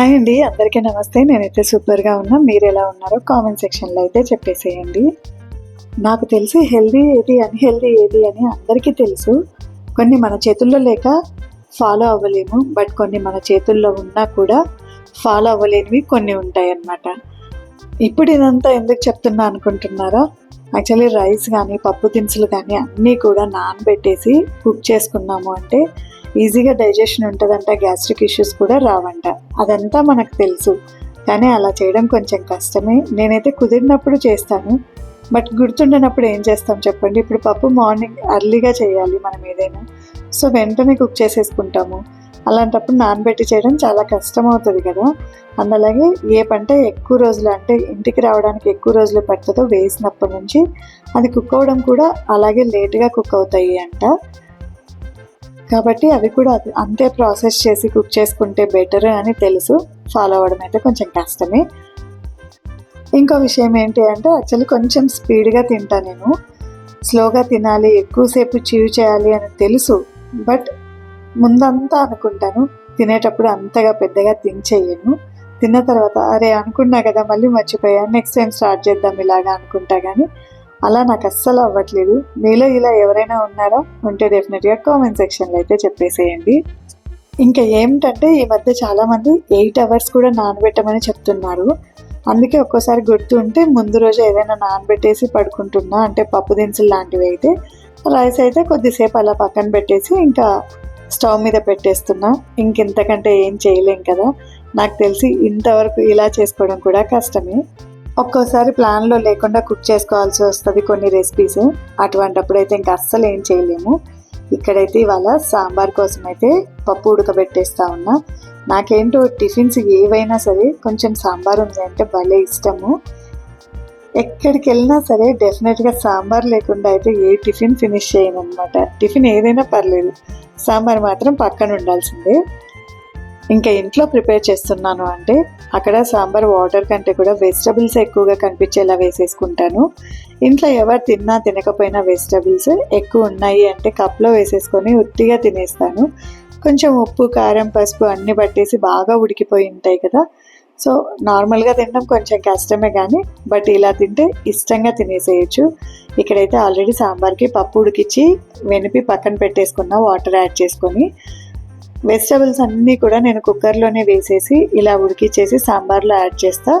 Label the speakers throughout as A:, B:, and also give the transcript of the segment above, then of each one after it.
A: Hi అండి అందరికీ నమస్తే. నేనైతే సూపర్గా ఉన్నా. మీరు ఎలా ఉన్నారో కామెంట్ సెక్షన్లో అయితే చెప్పేసేయండి. నాకు తెలిసి హెల్దీ ఏది అన్హెల్దీ ఏది అని అందరికీ తెలుసు. కొన్ని మన చేతుల్లో లేక ఫాలో అవ్వలేము. బట్ కొన్ని మన చేతుల్లో ఉన్నా కూడా ఫాలో అవ్వలేనివి కొన్ని ఉంటాయి అన్నమాట ఇప్పుడు ఇదంతా ఎందుకు చెప్తున్నా అనుకుంటున్నారా? యాక్చువల్లీ రైస్ కానీ పప్పు దినుసులు కానీ అన్నీ కూడా నానబెట్టేసి కుక్ చేసుకున్నాము అంటే ఈజీగా డైజెషన్ ఉంటుందంట గ్యాస్ట్రిక్ ఇష్యూస్ కూడా రావంట. అదంతా మనకు తెలుసు. కానీ అలా చేయడం కొంచెం కష్టమే. నేనైతే కుదిరినప్పుడు చేస్తాను. బట్ గుర్తుండనప్పుడు ఏం చేస్తాం చెప్పండి? ఇప్పుడు పప్పు మార్నింగ్ అర్లీగా చేయాలి మనం ఏదైనా. సో వెంటనే కుక్ చేసేసుకుంటాము. అలాంటప్పుడు నానబెట్టి చేయడం చాలా కష్టం అవుతుంది కదా. అందులాగే ఏ పంట ఎక్కువ రోజులు అంటే ఇంటికి రావడానికి ఎక్కువ రోజులు పడుతుందో వేసినప్పటి నుంచి అది కుక్ అవ్వడం కూడా అలాగే లేట్గా కుక్ అవుతాయి అంట. కాబట్టి అవి కూడా అంతే ప్రాసెస్ చేసి కుక్ చేసుకుంటే బెటర్ అని తెలుసు. ఫాలో అవ్వడం అయితే కొంచెం కష్టమే. ఇంకో విషయం ఏంటి అంటే యాక్చువల్లీ కొంచెం స్పీడ్గా తింటా నేను. స్లోగా తినాలి ఎక్కువసేపు చీవ్ చేయాలి అని తెలుసు. బట్ ముందంతా అనుకుంటాను. తినేటప్పుడు అంతగా పెద్దగా తినచేయను. తిన్న తర్వాత అరే అనుకున్నా కదా మళ్ళీ మర్చిపోయాను నెక్స్ట్ టైం స్టార్ట్ చేద్దాం ఇలాగా అనుకుంటా. కానీ అలా నాకు అస్సలు అవ్వట్లేదు. మీలో ఇలా ఎవరైనా ఉన్నారా? ఉంటే డెఫినెట్గా కామెంట్ సెక్షన్లో అయితే చెప్పేసేయండి. ఇంకా ఏమిటంటే ఈ మధ్య చాలామంది ఎయిట్ అవర్స్ కూడా నానబెట్టమని చెప్తున్నారు. అందుకే ఒక్కోసారి గుర్తు ఉంటే ముందు రోజు ఏదైనా నానబెట్టేసి పడుకుంటున్నా అంటే పప్పు దినుసులు లాంటివి అయితే రైస్ అయితే కొద్దిసేపు అలా పక్కన పెట్టేసి ఇంకా స్టవ్ మీద పెట్టేస్తున్నా. ఇంకెంతకంటే ఏం చేయలేం కదా. నాకు తెలిసి ఇంతవరకు ఇలా చేసుకోవడం కూడా కష్టమే. ఒక్కోసారి ప్లాన్లో లేకుండా కుక్ చేసుకోవాల్సి వస్తుంది కొన్ని రెసిపీస్ అటువంటప్పుడు అయితే ఇంకా అస్సలు ఏం చేయలేము. ఇక్కడైతే ఇవాళ సాంబార్ కోసం అయితే పప్పు ఉడకబెట్టేస్తా ఉన్నా. నాకేంటో టిఫిన్స్ ఏవైనా సరే కొంచెం సాంబార్ ఉంది అంటే భలే ఇష్టము. ఎక్కడికి వెళ్ళినా సరే డెఫినెట్గా సాంబార్ లేకుండా అయితే ఏ టిఫిన్ ఫినిష్ చేయను అనమాట టిఫిన్ ఏదైనా పర్లేదు. సాంబార్ మాత్రం పక్కన ఉండాల్సిందే ఇంకా ఇంట్లో ప్రిపేర్ చేస్తున్నాను అంటే అక్కడ సాంబార్ వాటర్ కంటే కూడా వెజిటబుల్స్ ఎక్కువగా కనిపించేలా వేసేసుకుంటాను. ఇంట్లో ఎవరు తిన్నా తినకపోయినా వెజిటబుల్స్ ఎక్కువ ఉన్నాయి అంటే కప్లో వేసేసుకొని ఉత్తిగా తినేస్తాను. కొంచెం ఉప్పు కారం పసుపు అన్నీ పట్టేసి బాగా ఉడికిపోయి ఉంటాయి కదా. సో నార్మల్గా తినడం కొంచెం కష్టమే కానీ బట్ ఇలా తింటే ఇష్టంగా తినేసేయచ్చు. ఇక్కడైతే ఆల్రెడీ సాంబార్కి పప్పు ఉడికిచ్చి వెనిపి పక్కన పెట్టేసుకున్న వాటర్ యాడ్ చేసుకొని వెజిటబుల్స్ అన్నీ కూడా నేను కుక్కర్లోనే వేసేసి ఇలా ఉడికిచ్చేసి సాంబార్లో యాడ్ చేస్తా.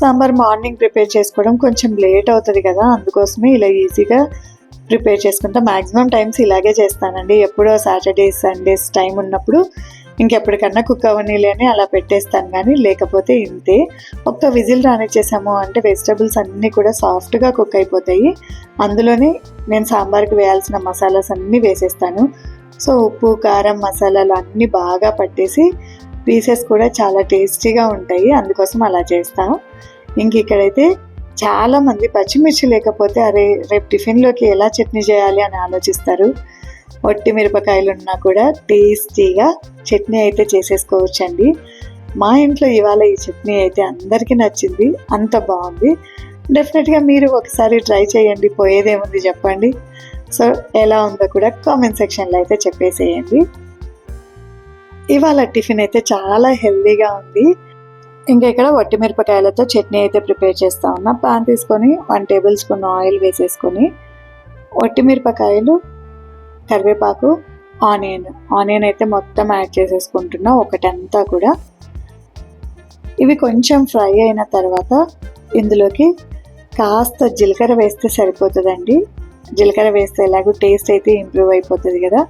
A: సాంబార్ మార్నింగ్ ప్రిపేర్ చేసుకోవడం కొంచెం లేట్ అవుతుంది కదా అందుకోసమే ఇలా ఈజీగా ప్రిపేర్ చేసుకుంటా. మ్యాక్సిమం టైమ్స్ ఇలాగే చేస్తానండి. ఎప్పుడో సాటర్డేస్ సండేస్ టైం ఉన్నప్పుడు ఇంకెప్పటికన్నా కుక్ అవ్వనీలే అని అలా పెట్టేస్తాను కానీ లేకపోతే ఇంతే. ఒక్క విజిల్ రానిచ్చేసాము అంటే వెజిటబుల్స్ అన్నీ కూడా సాఫ్ట్గా కుక్ అయిపోతాయి. అందులోనే నేను సాంబార్కి వేయాల్సిన మసాలాస్ అన్నీ వేసేస్తాను. సో ఉప్పు కారం మసాలాలు అన్నీ బాగా పట్టేసి పీసెస్ కూడా చాలా టేస్టీగా ఉంటాయి. అందుకోసం అలా చేస్తాం ఇంక ఇక్కడైతే చాలామంది పచ్చిమిర్చి లేకపోతే అరే రేపు టిఫిన్లోకి ఎలా చట్నీ చేయాలి అని ఆలోచిస్తారు. ఒట్టి మిరపకాయలు ఉన్నా కూడా టేస్టీగా చట్నీ అయితే చేసేసుకోవచ్చండి. మా ఇంట్లో ఇవాళ ఈ చట్నీ అయితే అందరికీ నచ్చింది. అంత బాగుంది. డెఫినెట్గా మీరు ఒకసారి ట్రై చేయండి. పోయేదేముంది చెప్పండి. సో ఎలా ఉందో కూడా కామెంట్ సెక్షన్లో అయితే చెప్పేసేయండి. ఇవాళ టిఫిన్ అయితే చాలా హెల్దీగా ఉంది. ఇంకా ఇక్కడ వట్టి మిరపకాయలతో చట్నీ అయితే ప్రిపేర్ చేస్తా ఉన్నా. పాన్ తీసుకొని వన్ టేబుల్ స్పూన్ ఆయిల్ వేసేసుకొని వట్టి మిరపకాయలు కరివేపాకు ఆనియన్ ఆనియన్ అయితే మొత్తం యాడ్ చేసేసుకుంటున్నా ఒకటంతా కూడా. ఇవి కొంచెం ఫ్రై అయిన తర్వాత ఇందులోకి కాస్త జీలకర్ర వేస్తే సరిపోతుందండి. జీలకర్ర వేస్తే ఎలాగో టేస్ట్ అయితే ఇంప్రూవ్ అయిపోతుంది కదా.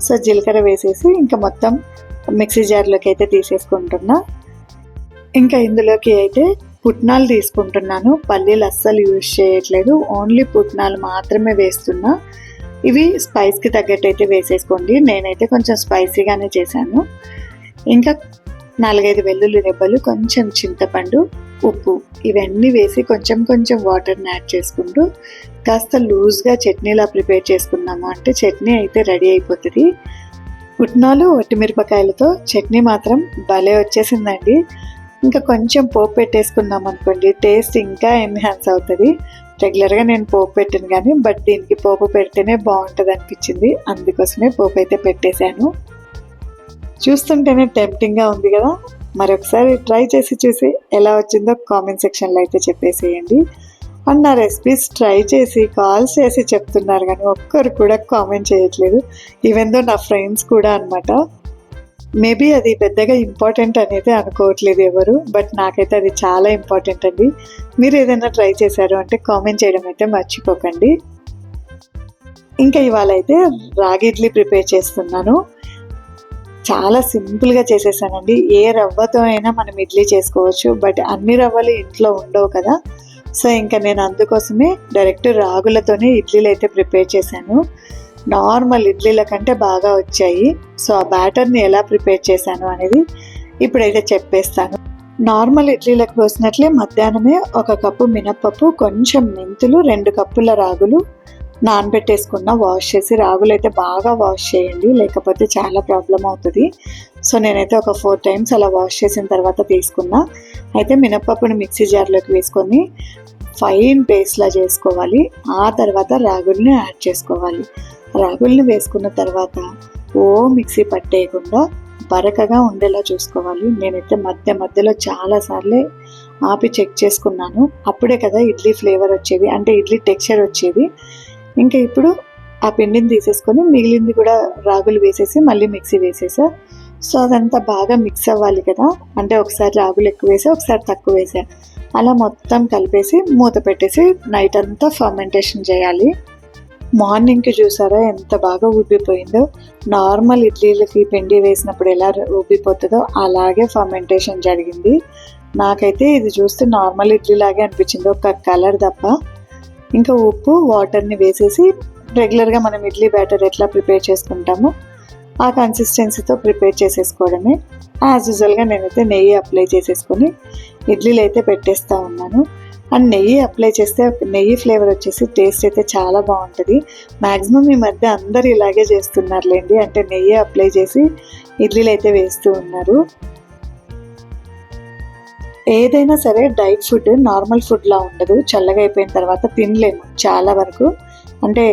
A: సో జీలకర్ర వేసేసి ఇంకా మొత్తం మిక్సీ జార్లోకి అయితే తీసేసుకుంటున్నా. ఇంకా ఇందులోకి అయితే పుట్నాలు తీసుకుంటున్నాను. పల్లీలు అస్సలు యూజ్ చేయట్లేదు. ఓన్లీ పుట్నాలు మాత్రమే వేస్తున్నా. ఇవి స్పైస్కి తగ్గట్టు అయితే వేసేసుకోండి. నేనైతే కొంచెం స్పైసీగానే చేశాను. ఇంకా నాలుగైదు వెల్లుల్లి రెబ్బలు కొంచెం చింతపండు ఉప్పు ఇవన్నీ వేసి కొంచెం కొంచెం వాటర్ని యాడ్ చేసుకుంటూ కాస్త లూజ్గా చట్నీలా ప్రిపేర్ చేసుకున్నాము. అంటే చట్నీ అయితే రెడీ అయిపోతుంది. పుట్నాలు ఒట్టిమిరపకాయలతో చట్నీ మాత్రం భలే వచ్చేసిందండి. ఇంకా కొంచెం పోపు పెట్టేసుకున్నాం అనుకోండి టేస్ట్ ఇంకా ఎన్హాన్స్ అవుతుంది. రెగ్యులర్గా నేను పోపు పెట్టాను కానీ బట్ దీనికి పోపు పెడితేనే బాగుంటుంది అనిపించింది. అందుకోసమే పోపు అయితే పెట్టేశాను. చూస్తుంటేనే టెంప్టింగ్గా ఉంది కదా. మరొకసారి ట్రై చేసి చూసి ఎలా వచ్చిందో కామెంట్ సెక్షన్లో అయితే చెప్పేసేయండి. అండ్ నా రెసిపీస్ ట్రై చేసి కాల్స్ చేసి చెప్తున్నారు కానీ ఒక్కరు కూడా కామెంట్ చేయట్లేదు. ఈవెన్ దో నా ఫ్రెండ్స్ కూడా అనమాట మేబీ అది పెద్దగా ఇంపార్టెంట్ అనేది అనుకోవట్లేదు ఎవరు బట్ నాకైతే అది చాలా ఇంపార్టెంట్ అండి. మీరు ఏదైనా ట్రై చేశారు అంటే కామెంట్ చేయడం అయితే మర్చిపోకండి. ఇంకా ఇవాళ అయితే రాగి ఇడ్లీ ప్రిపేర్ చేస్తున్నాను. చాలా సింపుల్గా చేసేసానండి. ఏ రవ్వతో అయినా మనం ఇడ్లీ చేసుకోవచ్చు. బట్ అన్ని రవ్వలు ఇంట్లో ఉండవు కదా. సో ఇంకా నేను అందుకోసమే డైరెక్ట్ రాగులతోనే ఇడ్లీలు అయితే ప్రిపేర్ చేశాను. నార్మల్ ఇడ్లీల కంటే బాగా వచ్చాయి. సో ఆ బ్యాటర్ని ఎలా ప్రిపేర్ చేశాను అనేది ఇప్పుడైతే చెప్పేస్తాను. నార్మల్ ఇడ్లీలకు పోసినట్లే మధ్యాహ్నమే ఒక కప్పు మినప్పప్పు కొంచెం మెంతులు రెండు కప్పుల రాగులు నానబెట్టేసుకున్న వాష్ చేసి రాగులు అయితే బాగా వాష్ చేయండి లేకపోతే చాలా ప్రాబ్లం అవుతుంది. సో నేనైతే ఒక ఫోర్ టైమ్స్ అలా వాష్ చేసిన తర్వాత తీసుకున్నా. అయితే మినప్పప్పుని మిక్సీ జార్లోకి వేసుకొని ఫైన్ పేస్ట్లా చేసుకోవాలి. ఆ తర్వాత రాగుల్ని యాడ్ చేసుకోవాలి. రాగుల్ని వేసుకున్న తర్వాత ఓ మిక్సీ పట్టేయకుండా బరకగా ఉండేలా చూసుకోవాలి. నేనైతే మధ్య మధ్యలో చాలాసార్లే ఆపి చెక్ చేసుకున్నాను. అప్పుడే కదా ఇడ్లీ ఫ్లేవర్ వచ్చేది అంటే ఇడ్లీ టెక్స్చర్ వచ్చేది. ఇంకా ఇప్పుడు ఆ పిండిని తీసేసుకొని మిగిలింది కూడా రాగులు వేసేసి మళ్ళీ మిక్సీ వేసేసా. సో అదంతా బాగా మిక్స్ అవ్వాలి కదా. అంటే ఒకసారి రాగులు ఎక్కువ వేసా ఒకసారి తక్కువ వేసా. అలా మొత్తం కలిపేసి మూత పెట్టేసి నైట్ అంతా ఫర్మెంటేషన్ చేయాలి. మార్నింగ్కి చూసారా ఎంత బాగా ఉబ్బిపోయిందో నార్మల్ ఇడ్లీలకి పిండి వేసినప్పుడు ఎలా ఉబ్బిపోతుందో అలాగే ఫర్మెంటేషన్ జరిగింది. నాకైతే ఇది చూస్తే నార్మల్ ఇడ్లీ లాగే అనిపించింది. ఒక కలర్ తప్ప. ఇంకా ఉప్పు వాటర్ని వేసేసి రెగ్యులర్గా మనం ఇడ్లీ బ్యాటర్ ఎట్లా ప్రిపేర్ చేసుకుంటామో ఆ కన్సిస్టెన్సీతో ప్రిపేర్ చేసేసుకోవడమే. యాజ్ యూజువల్గా నేనైతే నెయ్యి అప్లై చేసేసుకొని ఇడ్లీలు అయితే పెట్టేస్తూ ఉన్నాను. అండ్ నెయ్యి అప్లై చేస్తే నెయ్యి ఫ్లేవర్ వచ్చేసి టేస్ట్ అయితే చాలా బాగుంటుంది. మ్యాక్సిమం ఈ మధ్య అందరు ఇలాగే చేస్తున్నారులేండి. అంటే నెయ్యి అప్లై చేసి ఇడ్లీలు అయితే వేస్తూ ఉన్నారు. ఏదైనా సరే డైట్ ఫుడ్ నార్మల్ ఫుడ్లా ఉండదు. చల్లగా అయిపోయిన తర్వాత తినలేము చాలా వరకు. అంటే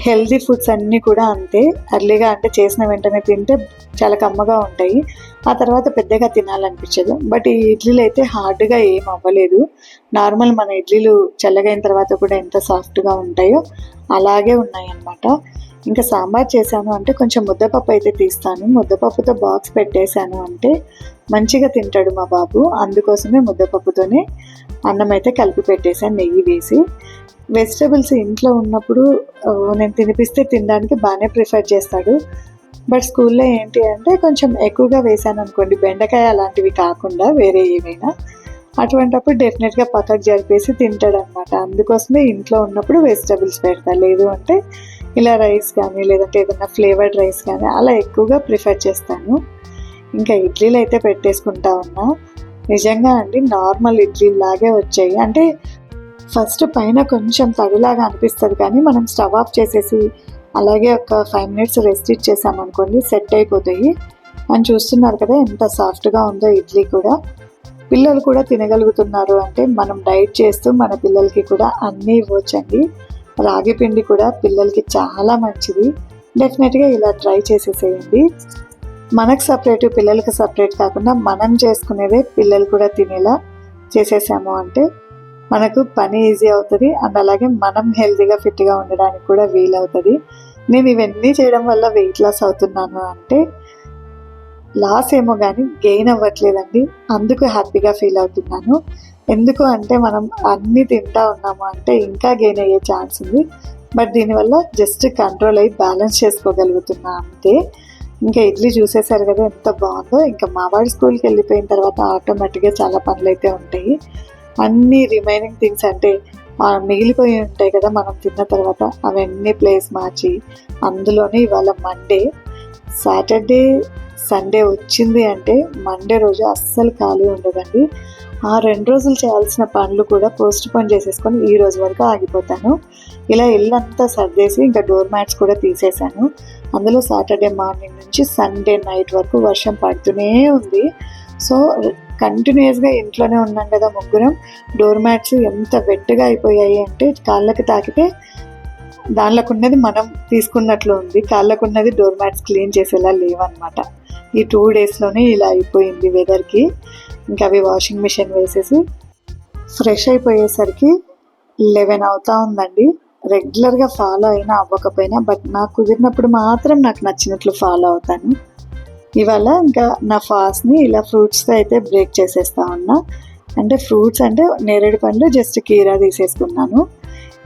A: హెల్దీ ఫుడ్స్ అన్నీ కూడా అంతే. అర్లీగా అంటే చేసిన వెంటనే తింటే చాలా కమ్మగా ఉంటాయి. ఆ తర్వాత పెద్దగా తినాలనిపించదు. బట్ ఈ ఇడ్లీలు అయితే హార్డ్గా ఏం అవ్వలేదు. నార్మల్ మన ఇడ్లీలు చల్లగైన తర్వాత కూడా ఎంత సాఫ్ట్గా ఉంటాయో అలాగే ఉన్నాయి అన్నమాట ఇంకా సాంబార్ చేశాను అంటే కొంచెం ముద్దపప్పు అయితే తీస్తాను. ముద్దపప్పుతో బాక్స్ పెట్టేశాను అంటే మంచిగా తింటాడు మా బాబు. అందుకోసమే ముద్దపప్పుతోనే అన్నం అయితే కలిపి పెట్టేశాను నెయ్యి వేసి. వెజిటబుల్స్ ఇంట్లో ఉన్నప్పుడు నేను తినిపిస్తే తినడానికి బాగానే ప్రిఫర్ చేస్తాడు. బట్ స్కూల్లో ఏంటి అంటే కొంచెం ఎక్కువగా వేసాను అనుకోండి. బెండకాయ అలాంటివి కాకుండా వేరే ఏమైనా. అటువంటప్పుడు డెఫినెట్గా పక్కకు జరిపేసి తింటాడు అనమాట అందుకోసమే ఇంట్లో ఉన్నప్పుడు వెజిటబుల్స్ పెడతా. లేదు అంటే ఇలా రైస్ కానీ లేదంటే ఏదైనా ఫ్లేవర్డ్ రైస్ కానీ అలా ఎక్కువగా ప్రిఫర్ చేస్తాను. ఇంకా ఇడ్లీలు అయితే పెట్టేసుకుంటా ఉన్నా. నిజంగా అండి నార్మల్ ఇడ్లీ లాగే వచ్చాయి. అంటే ఫస్ట్ పైన కొంచెం తడిలాగా అనిపిస్తుంది కానీ మనం స్టవ్ ఆఫ్ చేసేసి అలాగే ఒక ఫైవ్ మినిట్స్ రెస్ట్ ఇచ్చేసామనుకోండి సెట్ అయిపోతాయి. అని చూస్తున్నారు కదా ఎంత సాఫ్ట్గా ఉందో ఇడ్లీ కూడా. పిల్లలు కూడా తినగలుగుతున్నారు అంటే మనం డైట్ చేస్తూ మన పిల్లలకి కూడా అన్నీ ఇవ్వచ్చండి. రాగి పిండి కూడా పిల్లలకి చాలా మంచిది. డెఫినెట్గా ఇలా ట్రై చేసేసేయండి. మనకు సపరేట్ పిల్లలకు సపరేట్ కాకుండా మనం చేసుకునేదే పిల్లలు కూడా తినేలా చేసేసాము అంటే మనకు పని ఈజీ అవుతుంది. అండ్ అలాగే మనం హెల్తీగా ఫిట్గా ఉండడానికి కూడా వీలవుతుంది. నేను ఇవన్నీ చేయడం వల్ల వెయిట్ లాస్ అవుతున్నాను అంటే లాస్ ఏమో కానీ గెయిన్ అవ్వట్లేదండి. అందుకు హ్యాపీగా ఫీల్ అవుతున్నాను. ఎందుకు అంటే మనం అన్నీ తింటా ఉన్నాము అంటే ఇంకా గెయిన్ అయ్యే ఛాన్స్ ఉంది. బట్ దీనివల్ల జస్ట్ కంట్రోల్ అయ్యి బ్యాలెన్స్ చేసుకోగలుగుతున్నా అంతే. ఇంకా ఇడ్లీ చూసేసారు కదా ఎంత బాగుందో. ఇంకా మావాడి స్కూల్కి వెళ్ళిపోయిన తర్వాత ఆటోమేటిక్గా చాలా పనులు అయితే ఉంటాయి. అన్ని రిమైనింగ్ థింగ్స్ అంటే మిగిలిపోయి ఉంటాయి కదా మనం తిన్న తర్వాత అవన్నీ ప్లేస్ మార్చి అందులోనే ఇవాళ మండే సాటర్డే సండే వచ్చింది అంటే మండే రోజు అస్సలు ఖాళీ ఉండదండి. ఆ రెండు రోజులు చేయాల్సిన పనులు కూడా పోస్ట్ పోన్ చేసేసుకొని ఈ రోజు వరకు ఆగిపోతాను. ఇలా ఇల్లంతా సర్దేసి ఇంకా డోర్ మ్యాట్స్ కూడా తీసేశాను. అందులో సాటర్డే మార్నింగ్ నుంచి సండే నైట్ వరకు వర్షం పడుతూనే ఉంది. సో కంటిన్యూస్గా ఇంట్లోనే ఉన్నాం కదా ముగ్గురం. డోర్ మ్యాట్స్ ఎంత వెట్టుగా అయిపోయాయి అంటే కాళ్ళకి తాకితే దానిలోకి ఉన్నది మనం తీసుకున్నట్లు ఉంది. కాళ్ళకు ఉన్నది డోర్ మ్యాట్స్ క్లీన్ చేసేలా లేవన్నమాట. ఈ టూ డేస్లోనే ఇలా అయిపోయింది వెదర్కి ఇంకా అవి వాషింగ్ మిషన్ వేసేసి ఫ్రెష్ అయిపోయేసరికి లెవెన్ అవుతా ఉందండి. రెగ్యులర్గా ఫాలో అయినా అవ్వకపోయినా బట్ నాకు కుదిరినప్పుడు మాత్రం నాకు నచ్చినట్లు ఫాలో అవుతాను. ఇవాళ ఇంకా నా ఫాస్ట్ని ఇలా ఫ్రూట్స్తో అయితే బ్రేక్ చేసేస్తా ఉన్నా. అంటే ఫ్రూట్స్ అంటే నేరేడు పండ్లు జస్ట్ కీరా తీసేసుకున్నాను.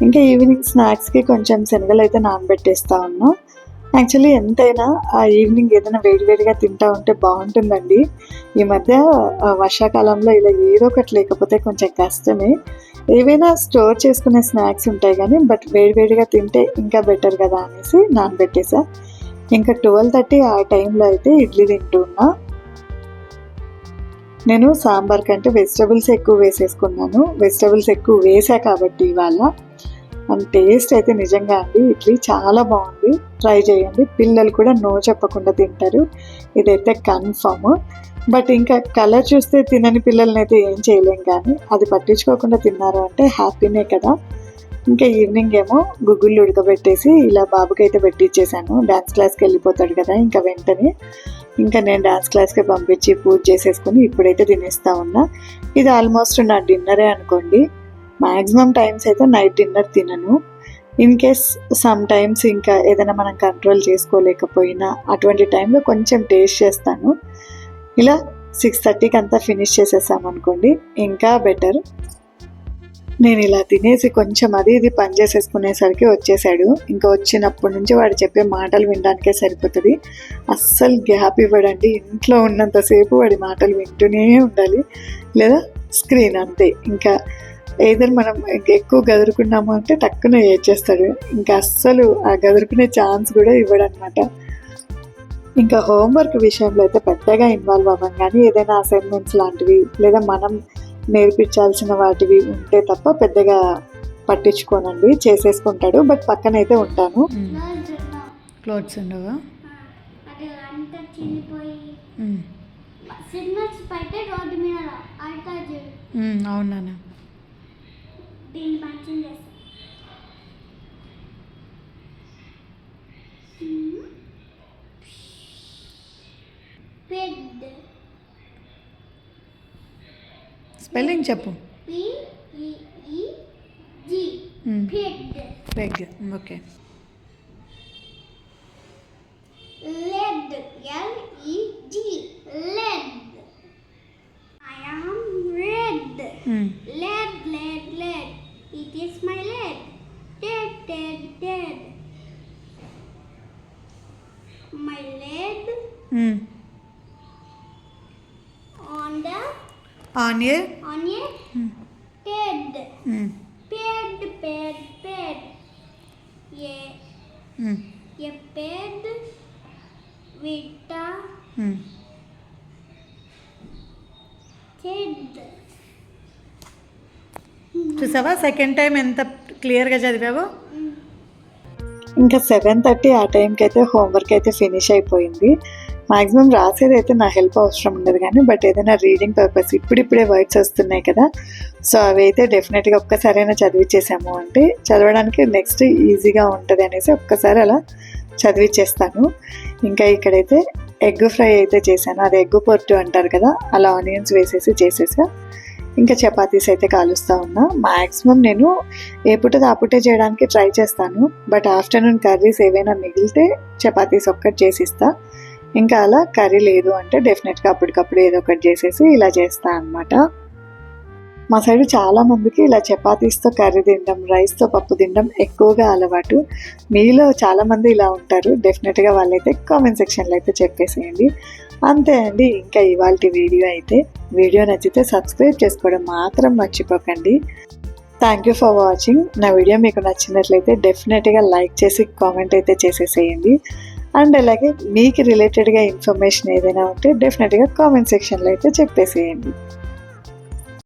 A: ఇంకా ఈవినింగ్ స్నాక్స్కి కొంచెం శనగలు అయితే నానబెట్టేస్తా ఉన్నా. యాక్చువల్లీ ఎంతైనా ఆ ఈవినింగ్ ఏదైనా వేడివేడిగా తింటా ఉంటే బాగుంటుందండి. ఈ మధ్య వర్షాకాలంలో ఇలా ఏదో ఒకటి లేకపోతే కొంచెం కష్టమే. ఏవైనా స్టోర్ చేసుకునే స్నాక్స్ ఉంటాయి కానీ బట్ వేడివేడిగా తింటే ఇంకా బెటర్ కదా అనేసి నానబెట్టేసా. ఇంకా ట్వెల్వ్ థర్టీ ఆ టైంలో అయితే ఇడ్లీ తింటున్నా నేను సాంబార్ కంటే వెజిటబుల్స్ ఎక్కువ వేసేసుకున్నాను. వెజిటబుల్స్ ఎక్కువ వేసా కాబట్టి ఇవాళ. అండ్ టేస్ట్ అయితే నిజంగా అండి. ఇడ్లీ చాలా బాగుంది. ట్రై చేయండి. పిల్లలు కూడా నో చెప్పకుండా తింటారు. ఇదైతే కన్ఫర్మ్ బట్ ఇంకా కలర్ చూస్తే తినని పిల్లల్ని అయితే ఏం చేయలేం కానీ అది పట్టించుకోకుండా తిన్నారు అంటే హ్యాపీనే కదా. ఇంకా ఈవినింగ్ ఏమో గుగ్గుళ్ళు ఉడకబెట్టేసి ఇలా బాబుకి అయితే పెట్టించేసాను డ్యాన్స్ క్లాస్కి వెళ్ళిపోతాడు కదా ఇంకా వెంటనే. ఇంకా నేను డ్యాన్స్ క్లాస్కి పంపించి పూజ చేసేసుకుని ఇప్పుడైతే తినేస్తా ఉన్నా. ఇది ఆల్మోస్ట్ నా డిన్నరే అనుకోండి. మ్యాక్సిమం టైమ్స్ అయితే నైట్ డిన్నర్ తినను. ఇన్ కేస్ సమ్ టైమ్స్ ఇంకా ఏదైనా మనం కంట్రోల్ చేసుకోలేకపోయినా అటువంటి టైంలో కొంచెం టేస్ట్ చేస్తాను. ఇలా సిక్స్ థర్టీకి అంతా ఫినిష్ చేసేసామనుకోండి ఇంకా బెటర్. నేను ఇలా తినేసి కొంచెం అది ఇది పని చేసేసుకునేసరికి వచ్చేసాడు. ఇంకా వచ్చినప్పటి నుంచి వాడు చెప్పే మాటలు వినడానికే సరిపోతుంది. అస్సలు గ్యాప్ ఇవ్వడండి. ఇంట్లో ఉన్నంతసేపు వాడి మాటలు వింటూనే ఉండాలి. లేదా స్క్రీన్ అంతే. ఇంకా ఏదైనా మనం ఇంక ఎక్కువ గదురుకున్నాము అంటే టక్కున ఏడ్చేస్తాడు. ఇంకా అస్సలు ఆ గదురుకునే ఛాన్స్ కూడా ఇవ్వడనమాట. ఇంకా హోంవర్క్ విషయంలో అయితే పెద్దగా ఇన్వాల్వ్ అవ్వం. కానీ ఏదైనా అసైన్మెంట్స్ లాంటివి లేదా మనం నేర్పించాల్సిన వాటివి ఉంటే తప్ప పెద్దగా పట్టించుకోనండి. చేసేసుకుంటాడు. బట్ పక్కనైతే ఉంటాను. క్లోత్స్ ఉండవా?
B: అది దీన్ని పంచం చేస్తా పెద్ద
A: స్పెల్లింగ్ చెప్పు.
B: ఈ ఈ
A: peg. Okay.
B: led L E on
A: a
B: on a bed bed bed bed a a bed with a head
C: చూసావా సెకండ్ టైం ఎంత క్లియర్గా చదివావో
A: ఇంకా సెవెన్ థర్టీ ఆ టైంకి అయితే హోంవర్క్ అయితే ఫినిష్ అయిపోయింది మాక్సిమం రాసేది అయితే నా హెల్ప్ అవసరం ఉండదు కానీ బట్ ఏదైనా రీడింగ్ పర్పస్ ఇప్పుడిప్పుడే వర్డ్స్ వస్తున్నాయి కదా. సో అవి అయితే డెఫినెట్గా ఒక్కసారైనా చదివిచ్చేసాము అంటే చదవడానికి నెక్స్ట్ ఈజీగా ఉంటుంది అనేసి ఒక్కసారి అలా చదివిచ్చేస్తాను. ఇంకా ఇక్కడైతే ఎగ్ ఫ్రై అయితే చేశాను. అది ఎగ్ పొట్టు అంటారు కదా అలా ఆనియన్స్ వేసేసి చేసేసా. ఇంకా చపాతీస్ అయితే కాలుస్తూ ఉన్నా. మ్యాక్సిమం నేను ఏ దాపుటే ఆ పుట్టే చేయడానికి ట్రై చేస్తాను. బట్ ఆఫ్టర్నూన్ కర్రీస్ ఏవైనా మిగిలితే చపాతీస్ ఒక్కటి చేసిస్తాను ఇంకా అలా కర్రీ లేదు అంటే డెఫినెట్గా అప్పటికప్పుడు ఏదో ఒకటి చేసేసి ఇలా చేస్తా అన్నమాట. మా సైడ్ చాలా మందికి ఇలా చపాతీస్తో కర్రీ తినడం రైస్తో పప్పు తినడం ఎక్కువగా అలవాటు. మీలో చాలామంది ఇలా ఉంటారు. డెఫినెట్గా వాళ్ళైతే కామెంట్ సెక్షన్లో అయితే చెప్పేసేయండి. అంతే అండి ఇంకా ఇవాళ వీడియో అయితే. వీడియో నచ్చితే సబ్స్క్రైబ్ చేసుకోవడం మాత్రం మర్చిపోకండి. థ్యాంక్ యూ ఫర్ వాచింగ్ నా వీడియో మీకు నచ్చినట్లయితే డెఫినెట్గా లైక్ చేసి కామెంట్ అయితే చేసేసేయండి. అండ్ అలాగే మీకు రిలేటెడ్గా ఇన్ఫర్మేషన్ ఏదైనా ఉంటే డెఫినెట్గా కామెంట్ సెక్షన్లో అయితే చెప్పేసేయండి.